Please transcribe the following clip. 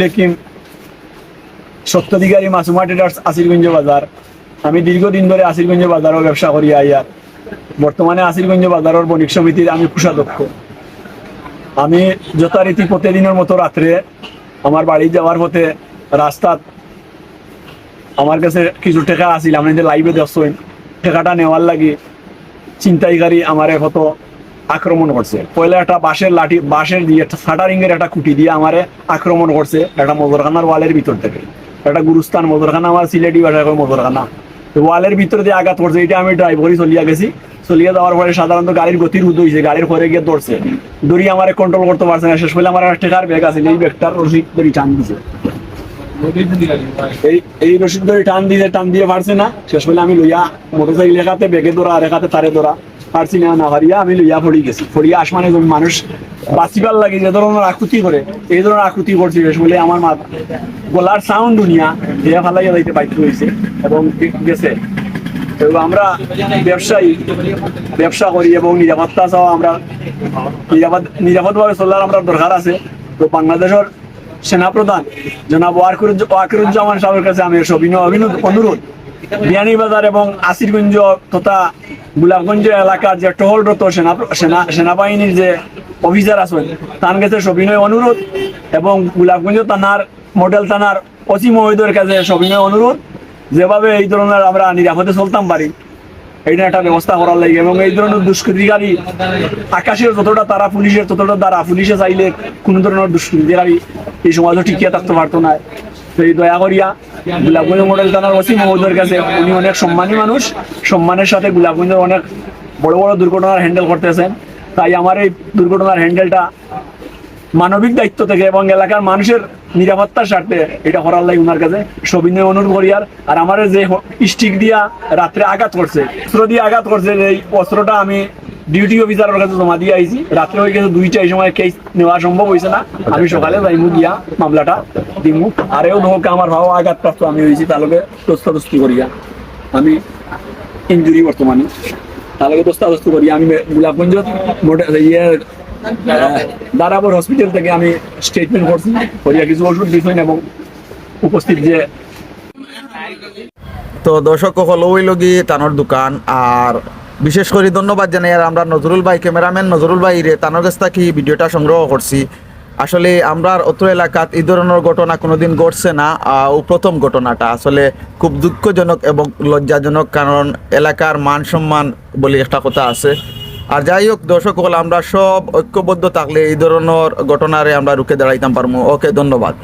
লেকিন সত্যাধিকারী মাসুমা ট্রেডার্স আসিরগঞ্জ বাজার। আমি দীর্ঘদিন ধরে আসিরগঞ্জ বাজারও ব্যবসা করি আইয়ার বর্তমানে আসিরগঞ্জ বাজারের বণিক সমিতির আমি কোষাধ্যক্ষ। আমি যথারীতি প্রতিদিনের মতো রাত্রে আমার বাড়ি যাওয়ার পথে রাস্তাত আমার কাছে কিছু টাকা আসিল আপনি যে লাইভে দেখছেন টাকাটা নেওয়ার লাগি চিন্তাইকারী আমারে কত আক্রমণ করছে। পয়লা একটা বাঁশের লাঠি, বাঁশের দিয়ে একটা সাটারিং এর একটা খুঁটি দিয়ে আমারে আক্রমণ করছে একটা মজরখানার ওয়ালের ভিতর থেকে। একটা গুরুস্থান মজরখানা আমার সিলেটি ভাষায় মজরখানা ওয়ালের ভিতরে দিয়ে আঘাত করছে এটা আমি ড্রাইভ করে চলিয়া গেছি। চলিয়ে যাওয়ার পরে সাধারণত গাড়ির গতির উদ্দ হয়েছে গাড়ির পরে গিয়ে দৌড়ছে। দড়ি আমার কন্ট্রোল করতে পারছে না, শেষ হলে আমার একটা টেকার ব্যাগ আছে, এই ব্যাগটার রসিদ দড়ি টান দিছে। এই এই রসিদ ধরে টান দিয়ে টান দিয়ে পারছে না, শেষ হলে আমি লইয়া মোটরসাইকেল একাতে বেগে ধরা, আর একাতে তারে ধরা। পারছি না না হারিয়া আমি লইয়া পড়ি গেছি। পড়িয়া আসমানে মানুষ বাঁচিবার লাগে, যে ধরনের আকুতি করে, এই ধরনের আকুতি করছি হলে আমার মা গলার সাউন্ড দুনিয়া হেয়া ফালাইয়া যাইতে বাধ্য হয়েছে এবং গেছে। এবং আমরা ব্যবসায়ী, ব্যবসা করি এবং নিরাপত্তা চাও আমরা। নিরাপদ নিরাপদভাবে চলার আমরা দরকার আছে। তো বাংলাদেশের সেনাপ্রধান জনাব ওয়াকিরুজ্জামান সাহেবের কাছে আমি সবিনয় অভিনয় অনুরোধ। বিয়ানীবাজার এবং আসিরগঞ্জ তথা গোলাপগঞ্জ এলাকার যে টহলরত সেনা সেনা সেনাবাহিনীর যে অফিসার আছেন, তার কাছে সবিনয় অনুরোধ এবং গোলাপগঞ্জ থানার মডেল থানার অসি মহিদের কাছে সবিনয় অনুরোধ। যেভাবে এই ধরনের আমরা নিরাপদে চলতাম পারি এইটা একটা ব্যবস্থা করার লাগে এবং এই ধরনের দুষ্কৃতিকারী আকাশের যতটা তারা পুলিশের ততটা দ্বারা পুলিশে চাইলে কোনো ধরনের দুষ্কৃতিকারী এই সমাজও টিকিয়ে থাকতে পারতো না। এই দয়া করিয়া গোলাপগঞ্জ মডেল থানার ওসি মহোদয়ের কাছে, উনি অনেক সম্মানী মানুষ, সম্মানের সাথে গোলাপগঞ্জের অনেক বড় বড় দুর্ঘটনার হ্যান্ডেল করতেছেন। তাই আমার এই দুর্ঘটনার হ্যান্ডেলটা মানবিক দায়িত্ব থেকে এবং এলাকার মানুষের নিরাপত্তার স্বার্থে এটা করার লাগে ওনার কাছে। সবিনয় অনুরোধ করি আর আর আমার যে স্টিক দিয়া রাত্রে আঘাত করছে, অস্ত্র দিয়ে আঘাত করছে, এই অস্ত্রটা আমি ডিউটি অফিসারের কাছে জমা দিয়ে আইছি। রাত্রে হয়ে গেছে দুইটা এই সময় কেস নেওয়া সম্ভব হয়েছে না। আমি সকালে যাইমু গিয়া মামলাটা দিমু। আর এও ধোকে আমার ভাও আঘাতপ্রাপ্ত, আমি হয়েছি তাহলে দস্তাদস্তি করিয়া। আমি ইঞ্জুরি বর্তমানে। তাহলে দস্তাদস্তি করি আমি গোলাপগঞ্জ ইয়ে দারাবর হসপিটাল থেকে আমি স্টেটমেন্ট করছি। করিয়া কিছু ওষুধ দিছেন এবং উপস্থিত যে তো দর্শক হল ওই লগি তানোর দোকান আর বিশেষ করে ধন্যবাদ জানাই, আর আমরা নজরুল ভাই ক্যামেরাম্যান নজরুল ভাই রে, তানোর কাছ থেকে ভিডিওটা সংগ্রহ করছি। আসলে আমরা অত এলাকাত এই ধরনের ঘটনা কোনোদিন ঘটছে না ও প্রথম ঘটনাটা। আসলে খুব দুঃখজনক এবং লজ্জাজনক, কারণ এলাকার মান সম্মান বলে একটা কথা আছে। আর যাই হোক, দর্শক হল আমরা সব ঐক্যবদ্ধ থাকলে এই ধরনের ঘটনারে আমরা রুখে দাঁড়াইতাম পারব ওকে, ধন্যবাদ।